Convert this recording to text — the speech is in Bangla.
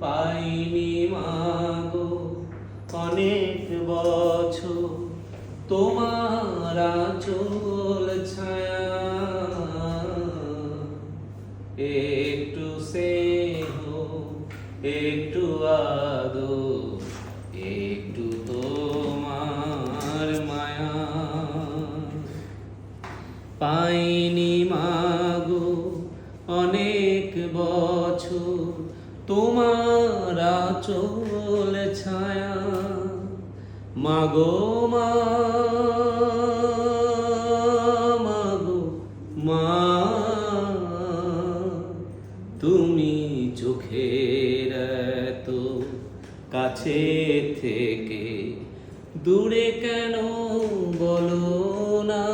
পাইনি মাগো অনেক বছর তোমার চোল ছায়া। একটু স্নেহ, একটু আদো একটু তোমার মায়া। পাইনি মাগো অনেক বছর তোমার চোল ছায়া, মাগো মা মাগো মা। তুমি চোখের তো কাছে থেকে দূরে কেন বলো না?